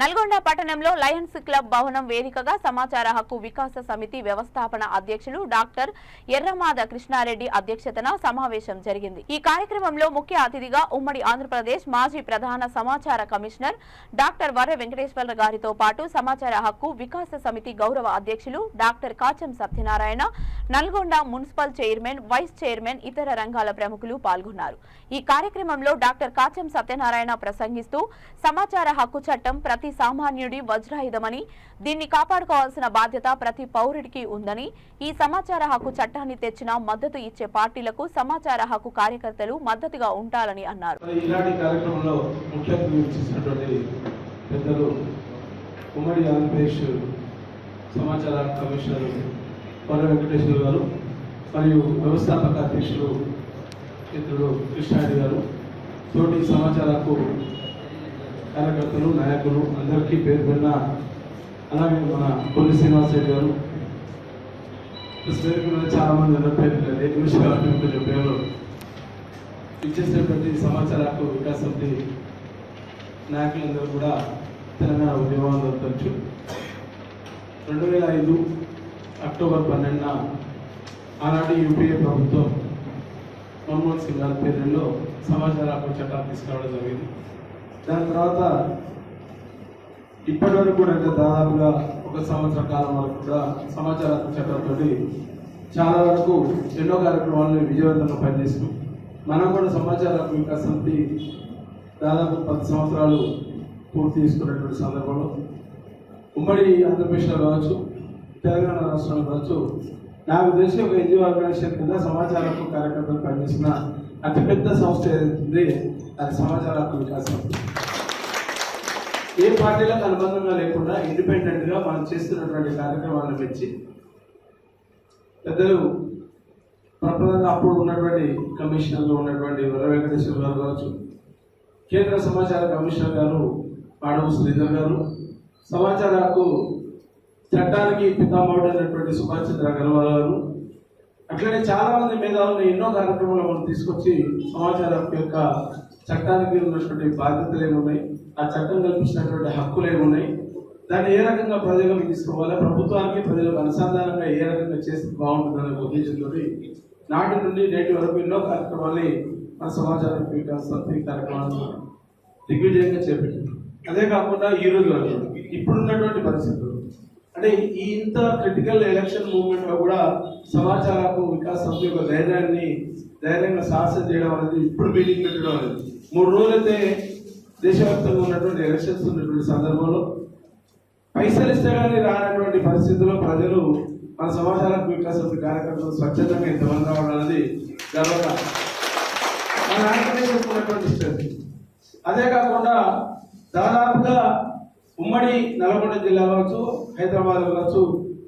నల్గొండ పట్టణంలో Lions club భవనం వేదికగా సమాచార హక్కు వికాస సమితి వ్యవస్థాపన అధ్యక్షులు డాక్టర్ ఎర్రమాద కృష్ణారెడ్డి అధ్యక్షతన సమావేశం జరిగింది. ఈ కార్యక్రమంలో ముఖ్య అతిథిగా ఉమ్మడి ఆంధ్రప్రదేశ్ మాజీ ప్రధాన సమాచార కమిషనర్ డాక్టర్ వర్ర వెంకటేశ్వర గారితో పాటు సమాచార హక్కు వికాస సమితి గౌరవ అధ్యక్షులు doctor Kacham Satyanarayana Nalgonda municipal chairman vice chairman ఇతర రంగాల ప్రముఖులు పాల్గొన్నారు. ఈ కార్యక్రమంలో డాక్టర్ కాచం సత్యనారాయణ ప్రసంగిస్తూ సమాచార హక్కు చట్టం ప్రతి సామాన్యుడి వజ్రాయుధమని దీన్ని కాపాడుకోవాల్సిన బాధ్యత ప్రతి పౌరుడికి ఉందని ఈ సమాచార హక్కు చట్టాన్ని తెచ్చిన మద్దతు ఇచ్చే పార్టీలకు సమాచార హక్కు కార్యకర్తలు మద్దతుగా ఉంటారని అన్నారు. పెద్దలు ఉమ్మడి ఆంధ్రప్రదేశ్ సమాచార కమిషనర్ కొల్ల వెంకటేశ్వర గారు మరియు వ్యవస్థాపక అధ్యక్షులు మిత్రుడు కృష్ణారెడ్డి గారు. తోటి సమాచార కార్యకర్తలు నాయకులు అందరికీ పేరు పెరిన అలాగే మన కొల్లి శ్రీనివాస్ రెడ్డి గారు. పేరు చాలా మంది పేరు కొంచెం పేరు ఇచ్చేసినటువంటి సమాచారాలకు వికాసంది నాయకులందరూ కూడా తెలంగాణ ఉద్యమంలో తరచు రెండు వేల ఐదు అక్టోబర్ పన్నెండున ఆనాటి యూపీఏ ప్రభుత్వం మన్మోహన్ సింగ్ గారి పేరులో సమాచార హక్కు చట్టాలు తీసుకురావడం జరిగింది. దాని తర్వాత ఇప్పటి వరకు కూడా అంటే దాదాపుగా ఒక సంవత్సర కాలం వరకు కూడా సమాచార చట్టంతో చాలా వరకు ఎన్నో కార్యక్రమాలను విజయవంతంగా పనిచేస్తున్నాం మనం కూడా సమాచార హక్కు సమితి దాదాపు పది సంవత్సరాలు పూర్తి చేసుకున్నటువంటి సందర్భంలో ఉమ్మడి ఆంధ్రప్రదేశ్లో కావచ్చు తెలంగాణ రాష్ట్రంలో కావచ్చు నాకు తెలిసి ఒక ఎన్జిఓ ఆర్గనైజేషన్ కింద సమాచార హక్కు కార్యకర్తలు పనిచేసిన అతిపెద్ద సంస్థ ఏదైతుంది అది సమాచార హక్కు వికాస. ఏ పార్టీలకు అనుబంధంగా లేకుండా ఇండిపెండెంట్గా మనం చేస్తున్నటువంటి కార్యక్రమాలను పెంచి పెద్దలు ప్రప్రదంగా అప్పుడు ఉన్నటువంటి కమిషనర్లు ఉన్నటువంటి వర వెంకటేశ్వర గారు కావచ్చు కేంద్ర సమాచార కమిషనర్ గారు పాడవు శ్రీధర్ గారు సమాచార హక్కు చట్టానికి పితామహుడు అయినటువంటి సుభాష్ చంద్ర అగర్వాల్ గారు అట్లనే చాలా మంది మేధావులను ఎన్నో కార్యక్రమాలు మనం తీసుకొచ్చి సమాచార యొక్క చట్టానికి ఉన్నటువంటి బాధ్యతలు ఏమున్నాయి ఆ చట్టం కల్పించినటువంటి హక్కులు ఏమున్నాయి దాన్ని ఏ రకంగా ప్రజలకు తీసుకోవాలి ప్రభుత్వానికి ప్రజలకు అనుసంధానంగా ఏ రకంగా చేస్తే బాగుంటుందనే ఉద్దేశంతో నాటి నుండి నేటి వరకు ఎన్నో కార్యక్రమాల్ని మన సమాచార హక్కు కార్యక్రమాలను దిగ్విజయంగా చేపట్టింది అదే కాకుండా ఈ రోజు ఇప్పుడున్నటువంటి పరిస్థితులు అంటే ఈ ఇంత క్రిటికల్ ఎలక్షన్ మూమెంట్లో కూడా సమాచార వికాస సమితి యొక్క ధైర్యాన్ని ధైర్యంగా సాహసం చేయడం అనేది ఇప్పుడు మీటింగ్ పెట్టడం అనేది. మూడు రోజులైతే దేశవ్యాప్తంగా ఉన్నటువంటి ఎలక్షన్స్ ఉన్నటువంటి సందర్భంలో పైసలు ఇస్తే కానీ రానటువంటి పరిస్థితుల్లో ప్రజలు మన సమాచార వికాస సమితి కార్యకర్తలు ఇంతమంది రావడం అనేది గర్వంగా మన ఆంధ్రప్రదేశ్ ఉన్నటువంటి అదే కాకుండా దాదాపుగా ఉమ్మడి నల్గొండ జిల్లా కావచ్చు హైదరాబాద్ కావచ్చు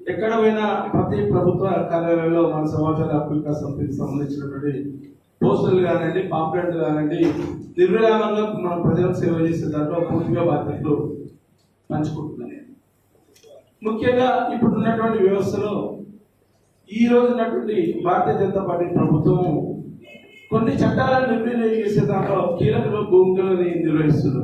ఎక్కడ పోయినా ప్రతి ప్రభుత్వ కార్యాలయంలో మన సమాచార హక్కు సమితికి సంబంధించినటువంటి పోస్టులు కానివ్వండి పాంప్లెట్లు కానివ్వండి నిర్విరామంగా మన ప్రజలకు సేవ చేసే దాంట్లో పూర్తిగా బాధ్యతలు పంచుకుంటున్నాయి. ముఖ్యంగా ఇప్పుడు ఉన్నటువంటి వ్యవస్థలో ఈ రోజు ఉన్నటువంటి భారతీయ జనతా పార్టీ ప్రభుత్వము కొన్ని చట్టాలను నిర్ణయం చేసే దాంట్లో కీలక భూమికలను నిర్వహిస్తున్నారు